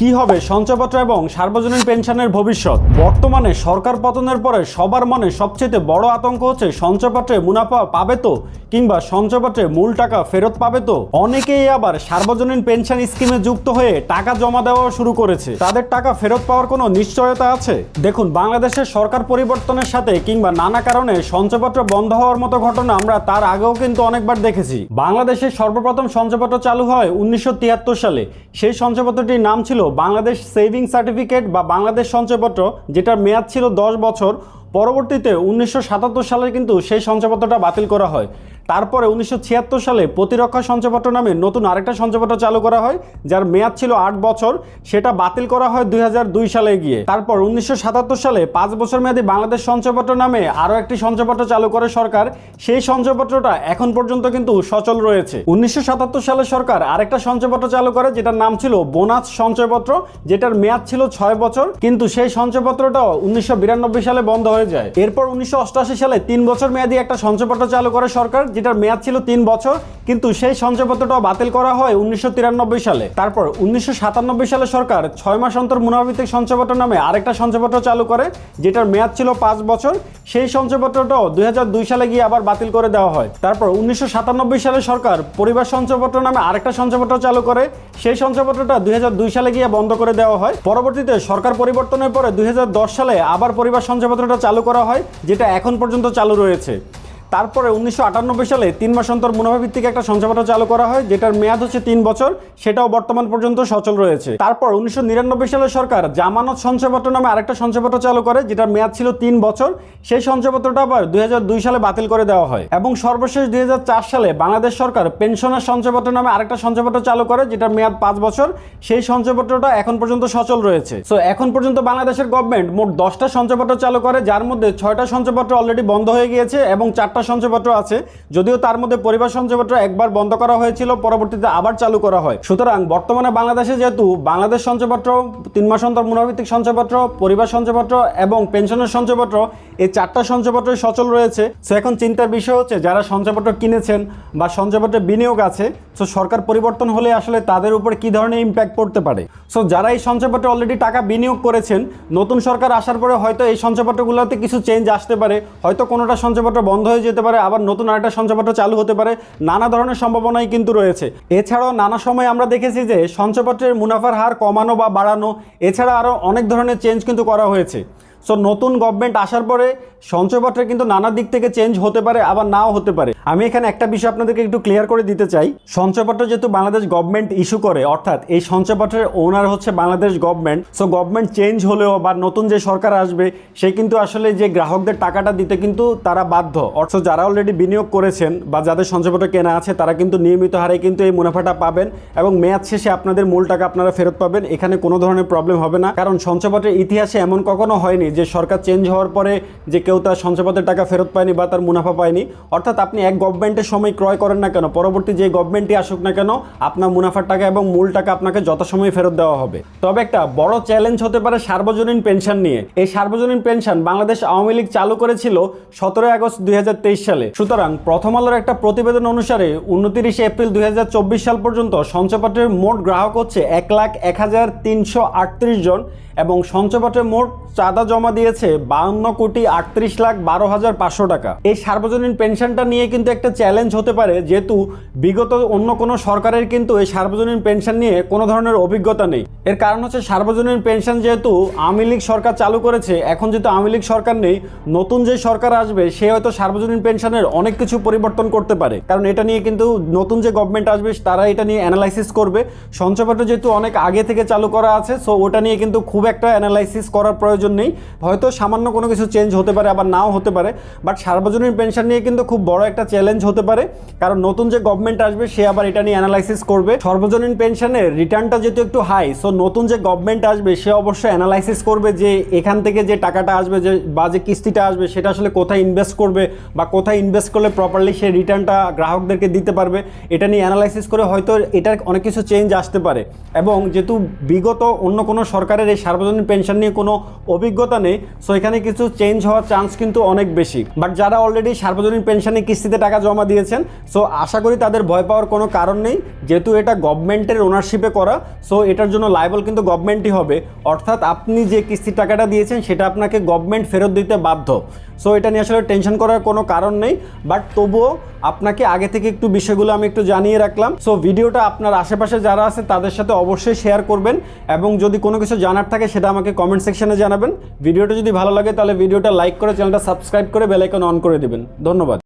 কি হবে সঞ্চয়পত্র এবং সার্বজনীন পেনশনের ভবিষ্যৎ? বর্তমানে সরকার পতনের পরে সবার মনে সবচেয়ে বড় আতঙ্ক হচ্ছে সঞ্চয়পত্রে মুনাফা পাবে তো? কিংবা সঞ্চয়পত্রে মূল টাকা ফেরত পাবে তো? অনেকেই আবার সার্বজনীন পেনশন স্কিমে যুক্ত হয়ে টাকা জমা দেওয়া শুরু করেছে। তাদের টাকা ফেরত পাওয়ার কোনো নিশ্চয়তা আছে? দেখুন, বাংলাদেশের সরকার পরিবর্তনের সাথে কিংবা নানা কারণে সঞ্চয়পত্র বন্ধ হওয়ার মতো ঘটনা আমরা তার আগেও কিন্তু অনেকবার দেখেছি। বাংলাদেশের সর্বপ্রথম সঞ্চয়পত্র চালু হয় উনিশশো তিয়াত্তর সালে। সেই সঞ্চয়পত্রটির নাম ছিল বাংলাদেশ সেভিং সার্টিফিকেট বা বাংলাদেশ সঞ্চয়পত্র, যেটার মেয়াদ ছিল দশ বছর, পরবর্তীতে উনিশশো সাতাত্তর সালে কিন্তু সেই সঞ্চয়পত্রটা বাতিল করা হয়। তারপরে উনিশশো ছিয়াত্তর সালে প্রতিরক্ষা সঞ্চয়পত্র নামে নতুন আরেকটা সঞ্চয়পত্র চালু করা হয়, যার মেয়াদ ছিল আট বছর। সেটা বাতিল করা হয় দুই হাজার দুই সালে গিয়ে। তারপর উনিশশো সাতাত্তর সালে পাঁচ বছর মেয়াদী বাংলাদেশ সঞ্চয়পত্র নামে আরও একটি সঞ্চয়পত্র চালু করে সরকার। সেই সঞ্চয়পত্রটা এখন পর্যন্ত কিন্তু সচল রয়েছে। উনিশশো সাতাত্তর সালে সরকার আরেকটা সঞ্চয়পত্র চালু করে, যেটার নাম ছিল বোনাস সঞ্চয়পত্র, যেটার মেয়াদ ছিল ছয় বছর। কিন্তু সেই সঞ্চয়পত্রটাও উনিশশো বিরানব্বই সালে বন্ধ হয়ে যায়। এরপর উনিশশো অষ্টআশি সালে তিন বছর মেয়াদী একটা সঞ্চয়পত্র চালু করে সরকার যেটার মেয়াদ ছিল তিন বছর, কিন্তু সেই সঞ্চয়পত্রটাও বাতিল করা হয় উনিশশো তিরানব্বই সালে। তারপর উনিশশো সাতানব্বই সালে সরকার ছয় মাস অন্তর মুনাভিত্তিক সঞ্চয়পত্র নামে আরেকটা সঞ্চয়পত্র চালু করে, যেটার মেয়াদ ছিল পাঁচ বছর। সেই সঞ্চয়পত্রটাও দুই সালে গিয়ে আবার বাতিল করে দেওয়া হয়। তারপর উনিশশো সাতানব্বই সালে সরকার পরিবার সঞ্চয়পত্র নামে আরেকটা সঞ্চয়পত্র চালু করে। সেই সঞ্চয়পত্রটা দুই হাজার দুই সালে গিয়ে বন্ধ করে দেওয়া হয়। পরবর্তীতে সরকার পরিবর্তনের পরে দুই হাজার দশ সালে আবার পরিবার সঞ্চয়পত্রটা চালু করা হয়, যেটা এখন পর্যন্ত চালু রয়েছে। তারপরে উনিশশো আটানব্বই সালে তিন মাস অন্তর মুনাফাভিত্তিক একটা সঞ্চয়পত্র চালু করা হয়, যেটার মেয়াদ হচ্ছে তিন বছর, সেটাও বর্তমান পর্যন্ত সচল রয়েছে। তারপর উনিশশো নিরানব্বই সালে সরকার জামানত সঞ্চয়পত্র নামে আরেকটা সঞ্চয়পত্র চালু করে, যেটার মেয়াদ ছিল তিন বছর। সেই সঞ্চয়পত্রটা আবার দুই হাজার দুই সালে বাতিল করে দেওয়া হয়। এবং সর্বশেষ দুই হাজার চার সালে বাংলাদেশ সরকার পেনশনের সঞ্চয়পত্র নামে আরেকটা সঞ্চয়পত্র চালু করে, যেটার মেয়াদ পাঁচ বছর। সেই সঞ্চয়পত্রটা এখন পর্যন্ত সচল রয়েছে। সো এখন পর্যন্ত বাংলাদেশের গভর্নমেন্ট মোট দশটা সঞ্চয়পত্র চালু করে, যার মধ্যে ছয়টা সঞ্চয়পত্র অলরেডি বন্ধ হয়ে গিয়েছে এবং চারটা সঞ্চয়পত্র আছে। যদিও তার মধ্যে পরিবার সঞ্চয়পত্র একবার বন্ধ করা হয়েছিল, পরবর্তীতে আবার চালু করা হয়। সুতরাং বর্তমানে বাংলাদেশে যেহেতু বাংলাদেশ সঞ্চয়পত্র তিন মাস অন্তর মুনাভিত্তিক সঞ্চয়পত্র পরিবার সঞ্চয়পত্র এবং পেনশনের সঞ্চয়পত্র এই চারটা সঞ্চয়পত্রই সচল রয়েছে। সে এখন চিন্তার বিষয় হচ্ছে, যারা সঞ্চয়পত্র কিনেছেন বা সঞ্চয়পত্রে বিনিয়োগ আছে সো সরকার পরিবর্তন হলে আসলে তাদের উপর কি ধরনের ইম্প্যাক্ট পড়তে পারে? সো যারা এই সঞ্চয়পত্রে অলরেডি টাকা বিনিয়োগ করেছেন, নতুন সরকার আসার পরে হয়তো এই সঞ্চয়পত্রগুলোতে কিছু চেঞ্জ আসতে পারে। হয়তো কোনোটা সঞ্চয়পত্র বন্ধ হয়ে যেতে পারে, আবার নতুন আরেকটা সঞ্চয়পত্র চালু হতে পারে। নানা ধরনের সম্ভাবনাই কিন্তু রয়েছে। এছাড়াও নানা সময় আমরা দেখেছি যে সঞ্চয়পত্রের মুনাফার হার কমানো বা বাড়ানো, এছাড়া আরও অনেক ধরনের চেঞ্জ কিন্তু করা হয়েছে। সো নতুন গভর্নমেন্ট আসার পরে সঞ্চয়পত্রে কিন্তু নানা দিক থেকে চেঞ্জ হতে পারে, আবার নাও হতে পারে। আমি এখানে একটা বিষয় আপনাদেরকে একটু ক্লিয়ার করে দিতে চাই। সঞ্চয়পত্র যেহেতু বাংলাদেশ গভর্নমেন্ট ইস্যু করে, অর্থাৎ এই সঞ্চয়পত্রের ওনার হচ্ছে Bangladesh government so government change হলেও বা নতুন যে সরকার আসবে, সে কিন্তু আসলে যে গ্রাহকদের টাকাটা দিতে কিন্তু তারা বাধ্য। অর্থাৎ যারা অলরেডি বিনিয়োগ করেছেন বা যাদের সঞ্চয়পত্র কেনা আছে, তারা কিন্তু নিয়মিত হারে কিন্তু এই মুনাফাটা পাবেন এবং মেয়াদ শেষে আপনাদের মূল টাকা আপনারা ফেরত পাবেন। এখানে কোনো ধরনের প্রবলেম হবে না, কারণ সঞ্চয়পত্রের ইতিহাসে এমন কখনো হয়নি যে সরকার চেঞ্জ হওয়ার পরে যে কেউ তার সঞ্চয়পত্রের টাকা ফেরত পায়নি বা তার মুনাফা পায়নি, অর্থাৎ আপনি এক গভর্নমেন্টের সময় ক্রয় করেন না কেন? পরবর্তী যে গভর্নমেন্টই আসুক না কেন, আপনার মুনাফার টাকা এবং মূল টাকা আপনাকে যথাসময়ে ফেরত দেওয়া হবে। তবে একটা বড় চ্যালেঞ্জ হতে পারে সার্বজনীন পেনশন নিয়ে। এই সার্বজনীন পেনশন বাংলাদেশ আওয়ামী লীগ চালু করেছিল সতেরোই আগস্ট দুই হাজার তেইশ সালে। সুতরাং প্রথম আলোর একটা প্রতিবেদন অনুসারে উনত্রিশে এপ্রিল দুই হাজার চব্বিশ সাল পর্যন্ত সঞ্চয়পত্রের মোট গ্রাহক হচ্ছে এক লাখ এক হাজার তিনশো আটত্রিশ জন এবং সঞ্চয়পত্রে মোট চাঁদা জমা দিয়েছে বাউন্ন কোটি আটত্রিশ লাখ বারো হাজার পাঁচশো টাকা। এই সার্বজনীন পেনশনটা নিয়ে কিন্তু একটা চ্যালেঞ্জ হতে পারে, যেহেতু বিগত অন্য কোনো সরকারের কিন্তু এই সার্বজনীন পেনশন নিয়ে কোনো ধরনের অভিজ্ঞতা নেই। এর কারণ হচ্ছে সার্বজনীন পেনশন যেহেতু আওয়ামী লীগ সরকার চালু করেছে, এখন যেহেতু আওয়ামী লীগ সরকার নেই, নতুন যে সরকার আসবে, সে হয়তো সার্বজনীন পেনশনের অনেক কিছু পরিবর্তন করতে পারে। কারণ এটা নিয়ে কিন্তু নতুন যে গভর্নমেন্ট আসবে, তারা এটা নিয়ে অ্যানালাইসিস করবে। সঞ্চয়পত্র যেহেতু অনেক আগে থেকে চালু করা আছে সো ওটা নিয়ে কিন্তু খুব একটা অ্যানালাইসিস করার প্রয়োজন নেই। হয়তো সামান্য কোনো কিছু চেঞ্জ হতে পারে, আবার নাও হতে পারে বাট সার্বজনীন পেনশন নিয়ে কিন্তু খুব বড় একটা চ্যালেঞ্জ হতে পারে। কারণ নতুন যে গভর্নমেন্ট আসবে, সে আবার এটা নিয়ে অ্যানালাইসিস করবে। সর্বজনীন পেনশনের রিটার্নটা যেহেতু একটু হাই সো নতুন যে গভর্নমেন্ট আসবে, সে অবশ্যই অ্যানালাইসিস করবে যে এখান থেকে যে টাকাটা আসবে, যে বা যে কিস্তিটা আসবে, সেটা আসলে কোথায় ইনভেস্ট করবে বা কোথায় ইনভেস্ট করলে প্রপারলি সে রিটার্নটা গ্রাহকদেরকে দিতে পারবে, এটা নিয়ে অ্যানালাইসিস করে হয়তো এটার অনেক কিছু চেঞ্জ আসতে পারে। এবং যেহেতু বিগত অন্য কোনো সরকারের এই সার্বজনীন পেনশন নিয়ে কোনো অভিজ্ঞতা নেই সো এখানে কিছু চেঞ্জ হওয়ার চান্স কিন্তু অনেক বেশি। বাট যারা অলরেডি সার্বজনীন পেনশনে কিস্তিতে টাকা জমা দিয়েছেন সো আশা করি তাদের ভয় পাওয়ার কোনো কারণ নেই। যেহেতু এটা গভর্নমেন্টের ওনারশিপে করা সো এটার জন্য লাইবল কিন্তু গভর্নমেন্টই হবে। অর্থাৎ আপনি যে কিস্তির টাকাটা দিয়েছেন, সেটা আপনাকে গভর্নমেন্ট ফেরত দিতে বাধ্য। সো এটা নিয়ে আসলে টেনশন করার কোনো কারণ নেই। বাট তবুও আপনাকে আগে থেকে একটু বিষয়গুলো আমি একটু জানিয়ে রাখলাম। সো ভিডিওটা আপনার আশেপাশে যারা আছে, তাদের সাথে অবশ্যই শেয়ার করবেন। এবং যদি কোনো কিছু জানার থাকে, সেটা আমাকে কমেন্ট সেকশনে জানাবেন। ভিডিওটা যদি ভালো লাগে, তাহলে ভিডিওটা লাইক করে চ্যানেলটা সাবস্ক্রাইব করে বেলাইকন অন করে দেবেন। ধন্যবাদ।